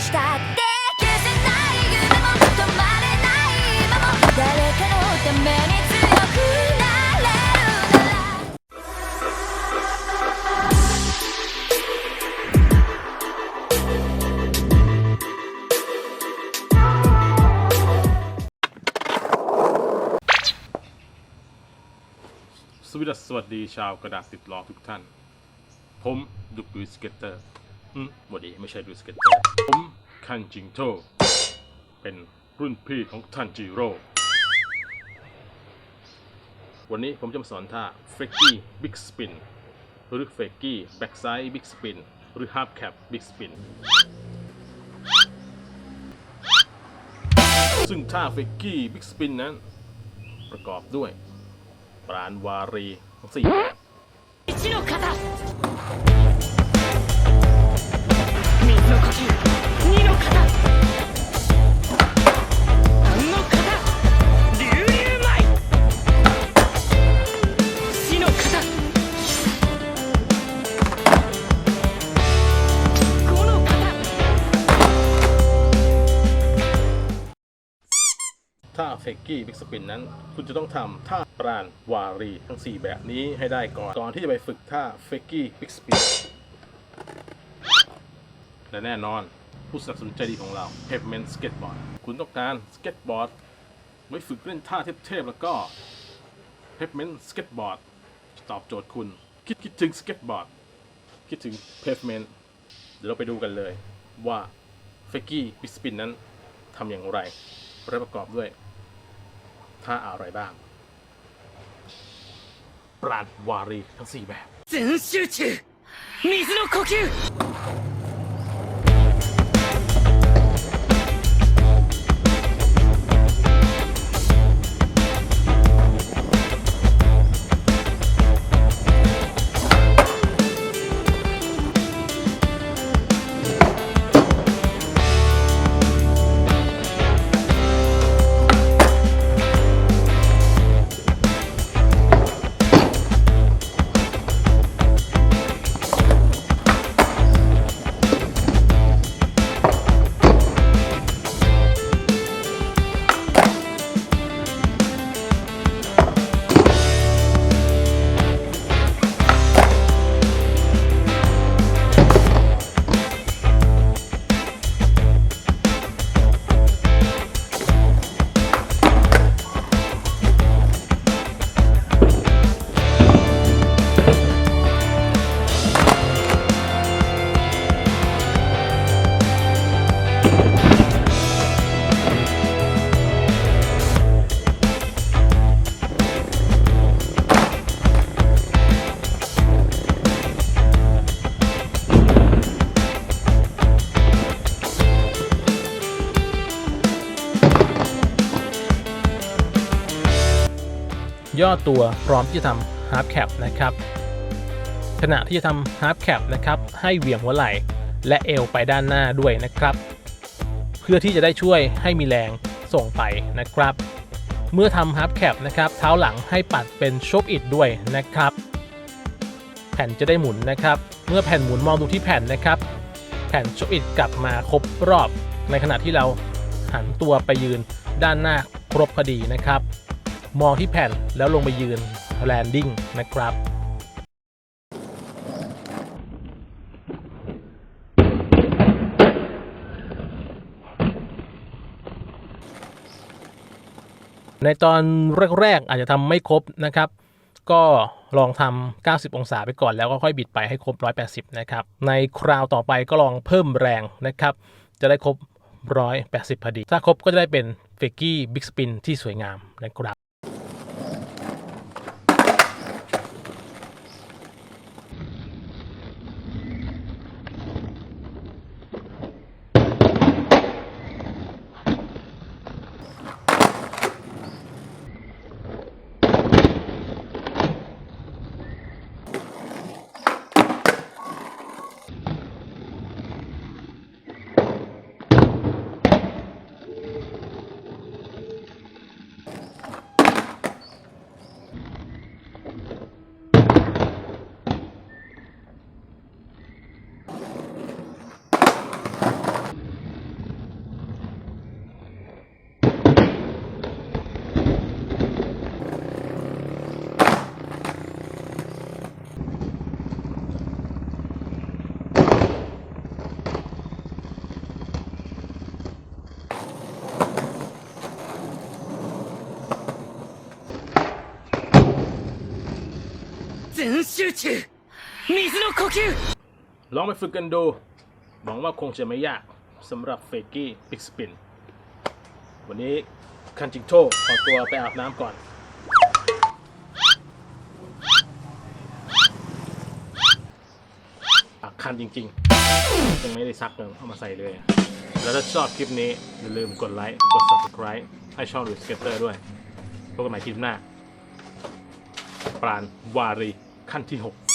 したって消せない夢も止まれない今も誰かのために強くなれるなら สวัสดีสวัสดีชาวกระดาษติดล้อทุกท่าน ผมดุกดุยสเก็ตเตอร์ อืมบดีไม่ใช่ดุยสเก็ตเตอร์ผมคันจิงโตเป็นรุ่นพี่ของท่านจิโร่วันนี้ผมจะมาสอนท่าเฟกกี้บิ๊กสปินหรือเฟกกี้แบ็กไซด์บิ๊กสปินหรือฮาร์ปแคปบิ๊กสปินซึ่งท่าเฟกกี้บิ๊กสปินนั้น ประกอบด้วย ปราณวารีทั้งสี่แบบ กกี้บิ๊กสปินนั้น คุณจะต้องทำท่าปราณวารีทั้ง 4 แบบนี้ให้ได้ก่อน ก่อนที่จะไปฝึกท่าเฟกกี้บิ๊กสปินและแน่นอนผู้สนับสนุนใจดีของเรา Pavement Skateboard คุณต้องการสเก็ตบอร์ดไว้ฝึกเล่นท่าเทพๆแล้วก็ Pavement Skateboard จะตอบโจทย์คุณ คิดคิดถึงสเก็ตบอร์ดคิดถึง Pavement เดี๋ยวเราไปดูกันเลยว่าเฟกกี้บิ๊กสปินนั้นทำอย่างไรและประกอบด้วย ท่าอะไรบ้าง ปราณวารีทั้ง 4 แบบ 全集中水の呼吸 ย่อตัวพร้อมที่จะทำ half cap นะครับขณะที่จะทำ half cap นะครับให้เหวี่ยงหัวไหล่และเอวไปด้านหน้าด้วยนะครับ เพื่อที่จะได้ช่วยให้มีแรงส่งไปนะครับ เมื่อทำ half cap นะครับเท้าหลังให้ปัดเป็นชกอิดด้วยนะครับ แผ่นจะได้หมุนนะครับ เมื่อแผ่นหมุนมองดูที่แผ่นนะครับ แผ่นชกอิดกลับมาครบรอบ ในขณะที่เราหันตัวไปยืนด้านหน้าครบพอดีนะครับ มองที่แผ่นแล้วลงไปยืนแลนดิ้งนะครับในตอนแรกๆอาจจะทำไม่ครบนะครับ ก็ลองทำ90 องศาไปก่อนแล้วก็ค่อยบิดไปให้ครบ 180 นะครับ ในคราวต่อไปก็ลองเพิ่มแรงนะครับ จะได้ครบ 180 พอดี ถ้าครบก็จะได้เป็นเฟกกี้บิ๊กสปินที่สวยงามนะครับ 中水の呼吸 ลองไปฝึกกันดูหวังว่าคงจะไม่ยากสำหรับเฟกกี้บิ๊กสปิน วันนี้คันจิงโชขอตัวไปอาบน้ำก่อน ปากคันจริงๆ ยังไม่ได้ซักเลยเอามาใส่เลย แล้วถ้าชอบคลิปนี้ อย่าลืมกดไลค์ กด subscribe ให้ช่องดูสเก็ตเตอร์ด้วยพบกันใหม่คลิปหน้า ปราณวารี ขั้นที่ 6